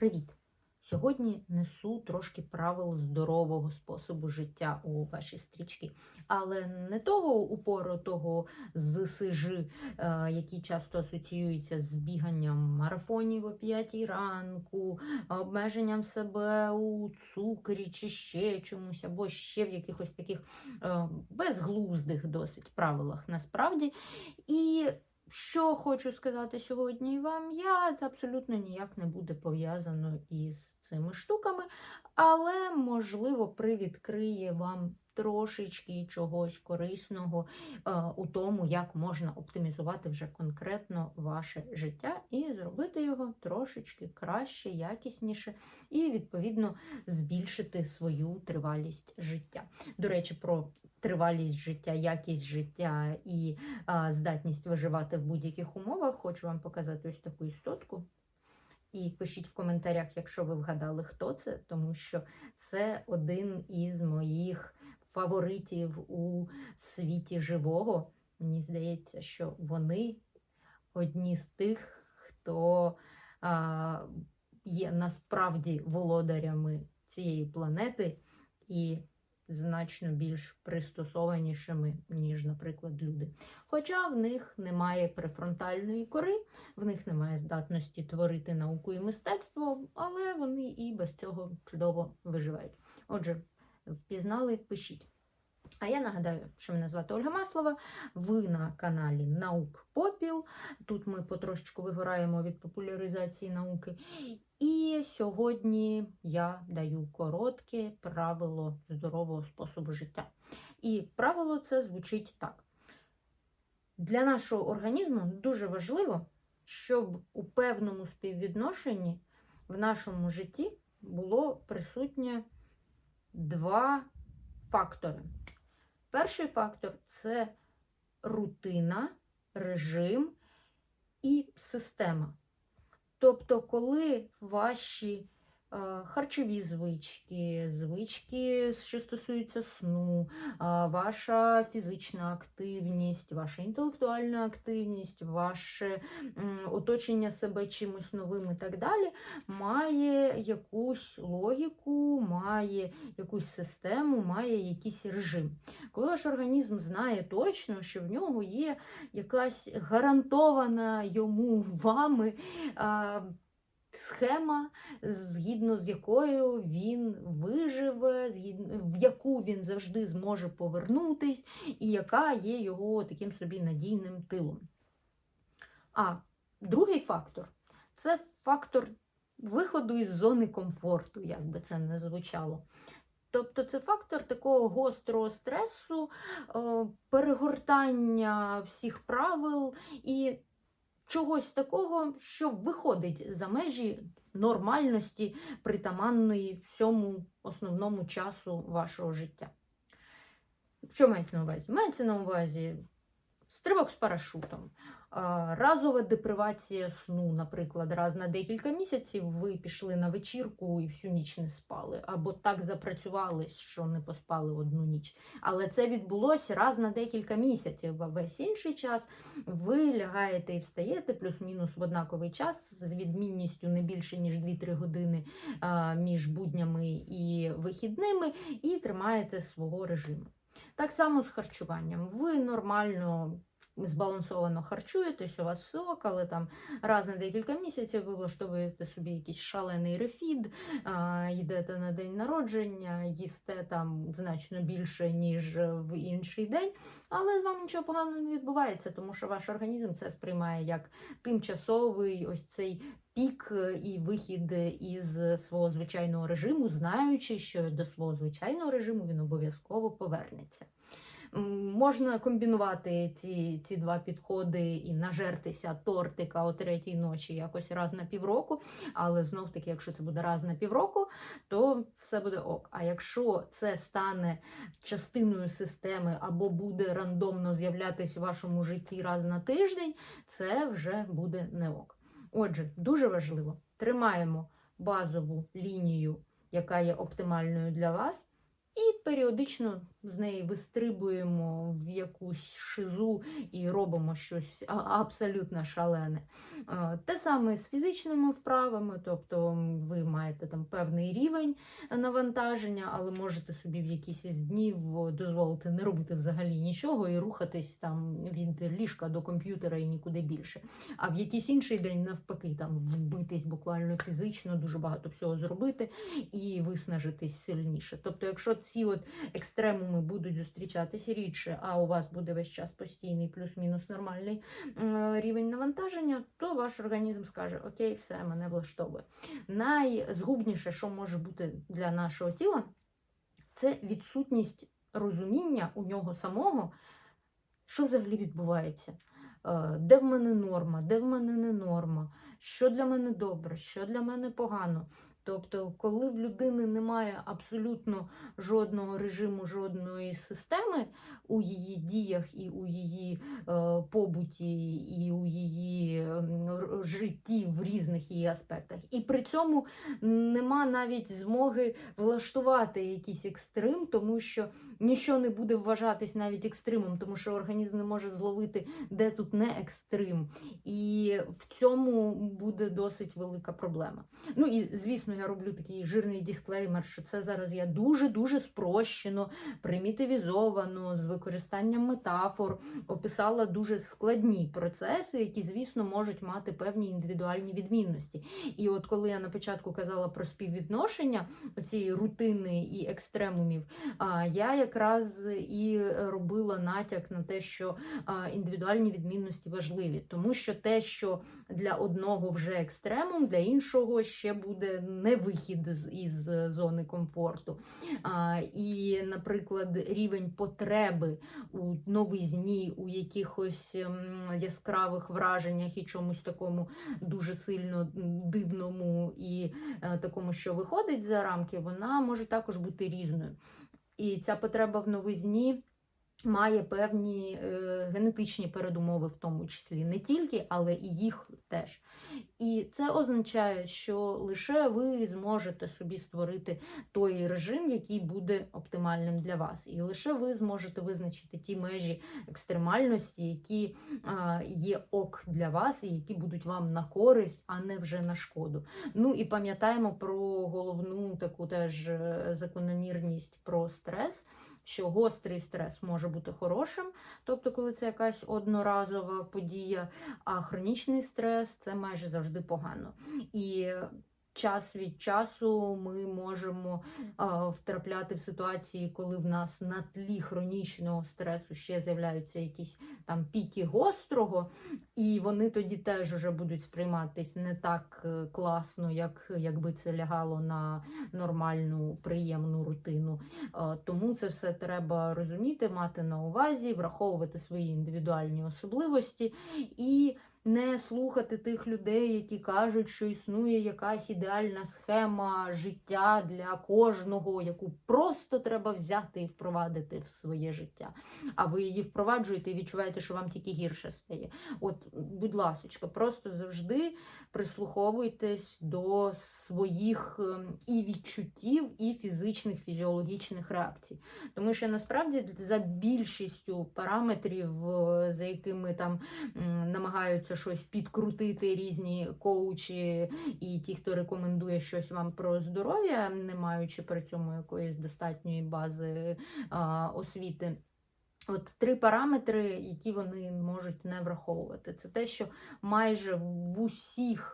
Привіт! Сьогодні несу трошки правил здорового способу життя у ваші стрічки, але не того упору, того з сижи, е, які часто асоціюються з біганням марафонів о 5 ранку, обмеженням себе у цукрі чи ще чомусь, або ще в якихось таких е, безглуздих досить правилах насправді. І що хочу сказати сьогодні вам, я це абсолютно ніяк не буде пов'язано із цими штуками, але, можливо, привідкриє вам трошечки чогось корисного е, у тому, як можна оптимізувати вже конкретно ваше життя і зробити його трошечки краще, якісніше, і, відповідно, збільшити свою тривалість життя. До речі, про тривалість життя, якість життя і а, здатність виживати в будь-яких умовах, хочу вам показати ось таку істотку. І пишіть в коментарях, якщо ви вгадали, хто це, тому що це один із моїх фаворитів у світі живого. Мені здається, що вони одні з тих, хто а, є насправді володарями цієї планети і значно більш пристосованішими, ніж, наприклад, люди. Хоча в них немає префронтальної кори, в них немає здатності творити науку і мистецтво, але вони і без цього чудово виживають. Отже, впізнали, пишіть. А я нагадаю, що мене звати Ольга Маслова. Ви на каналі Наук Попіл. Тут ми потрошечку вигораємо від популяризації науки. І сьогодні я даю коротке правило здорового способу життя. І правило це звучить так. Для нашого організму дуже важливо, щоб у певному співвідношенні в нашому житті було присутнє два фактори. Перший фактор це рутина, режим і система. Тобто, коли ваші харчові звички, звички, що стосуються сну, е, ваша фізична активність, ваша інтелектуальна активність, ваше оточення себе чимось новим і так далі, має якусь логіку, має якусь систему, має якийсь режим. Коли ваш організм знає точно, що в нього є якась гарантована йому вами. Схема, згідно з якою він виживе, в яку він завжди зможе повернутись, і яка є його таким собі надійним тилом. А другий фактор це фактор виходу із зони комфорту, як би це не звучало. Тобто це фактор такого гострого стресу, е, перегортання всіх правил і чогось такого, що виходить за межі нормальності, притаманної всьому основному часу вашого життя. Що мається на увазі? Мається на увазі стрибок з парашутом, разова депривація сну, наприклад, раз на декілька місяців ви пішли на вечірку і всю ніч не спали, або так запрацювали, що не поспали одну ніч. Але це відбулося раз на декілька місяців, а весь інший час ви лягаєте і встаєте плюс-мінус в однаковий час з відмінністю не більше ніж 2-3 години між буднями і вихідними, і тримаєте свого режиму. Так само з харчуванням. Ви нормально збалансовано харчуєтесь, у вас все ок, але там раз на декілька місяців ви влаштовуєте собі якийсь шалений рефід, йдете на день народження, їсте там значно більше, ніж в інший день, але з вами нічого поганого не відбувається, тому що ваш організм це сприймає як тимчасовий ось цей пік і вихід із свого звичайного режиму, знаючи, що до свого звичайного режиму він обов'язково повернеться. Можна комбінувати ці, ці два підходи і нажертися тортика о третій ночі якось раз на півроку, але знов таки, якщо це буде раз на півроку, то все буде ок. А якщо це стане частиною системи або буде рандомно з'являтися у вашому житті раз на тиждень, це вже буде не ок. Отже, дуже важливо, тримаємо базову лінію, яка є оптимальною для вас, І періодично з неї вистрибуємо в якусь шизу і робимо щось абсолютно шалене. Те саме з фізичними вправами, тобто ви маєте там певний рівень навантаження, але можете собі в якісь із днів дозволити не робити взагалі нічого і рухатись там від ліжка до комп'ютера і нікуди більше. А в якийсь інший день, навпаки, там вбитись буквально фізично, дуже багато всього зробити і виснажитись сильніше. Тобто, якщо ці от екстремуми будуть зустрічатись рідше, а у вас буде весь час постійний плюс-мінус нормальний рівень навантаження, то ваш організм скаже: Окей, все, мене влаштовує. Найзгубніше, що може бути для нашого тіла, це відсутність розуміння у нього самого, що взагалі відбувається. Е, Де в мене норма, де в мене не норма, що для мене добре, що для мене погано. Тобто, коли в людини немає абсолютно жодного режиму, жодної системи у її діях і у її е, побуті, і у її р- житті в різних її аспектах, і при цьому нема навіть змоги влаштувати якийсь екстрим, тому що нічого не буде вважатись навіть екстримом, тому що організм не може зловити, де тут не екстрим. І в цьому буде досить велика проблема. Ну і звісно, я роблю такий жирний дисклеймер, що це зараз я дуже-дуже спрощено, примітивізовано, з використанням метафор описала дуже складні процеси, які, звісно, можуть мати певні індивідуальні відмінності. І от коли я на початку казала про співвідношення цієї рутини і екстремумів, я якраз і робила натяк на те, що індивідуальні відмінності важливі, тому що те, що для одного вже екстремум, для іншого ще буде не вихід із зони комфорту. І, наприклад, рівень потреби у новизні, у якихось ем, яскравих враженнях і чомусь такому дуже сильно дивному і е, такому, що виходить за рамки, вона може також бути різною. І ця потреба в новизні має певні е, генетичні передумови, в тому числі не тільки, але і їх теж. І це означає, що лише ви зможете собі створити той режим, який буде оптимальним для вас. І лише ви зможете визначити ті межі екстремальності, які є ок для вас, і які будуть вам на користь, а не вже на шкоду. Ну і пам'ятаємо про головну таку теж е, закономірність про стрес. Що гострий стрес може бути хорошим, тобто, коли це якась одноразова подія, а хронічний стрес це майже завжди погано. І час від часу ми можемо а, втрапляти в ситуації, коли в нас на тлі хронічного стресу ще з'являються якісь там піки гострого, і вони тоді теж вже будуть сприйматись не так е, класно, як якби це лягало на нормальну приємну рутину. Е, Тому це все треба розуміти, мати на увазі, враховувати свої індивідуальні особливості і не слухати тих людей, які кажуть, що існує якась ідеальна схема життя для кожного, яку просто треба взяти і впровадити в своє життя. А ви її впроваджуєте і відчуваєте, що вам тільки гірше стає. От, будь ласочка, просто завжди прислуховуйтесь до своїх ем, і відчуттів, і фізичних фізіологічних реакцій. Тому що насправді за більшістю параметрів, е, за якими там м, намагаються щось підкрутити різні коучі і ті, хто рекомендує щось вам про здоров'я, не маючи при цьому якоїсь достатньої бази а, освіти. От три параметри, які вони можуть не враховувати. Це те, що майже в усіх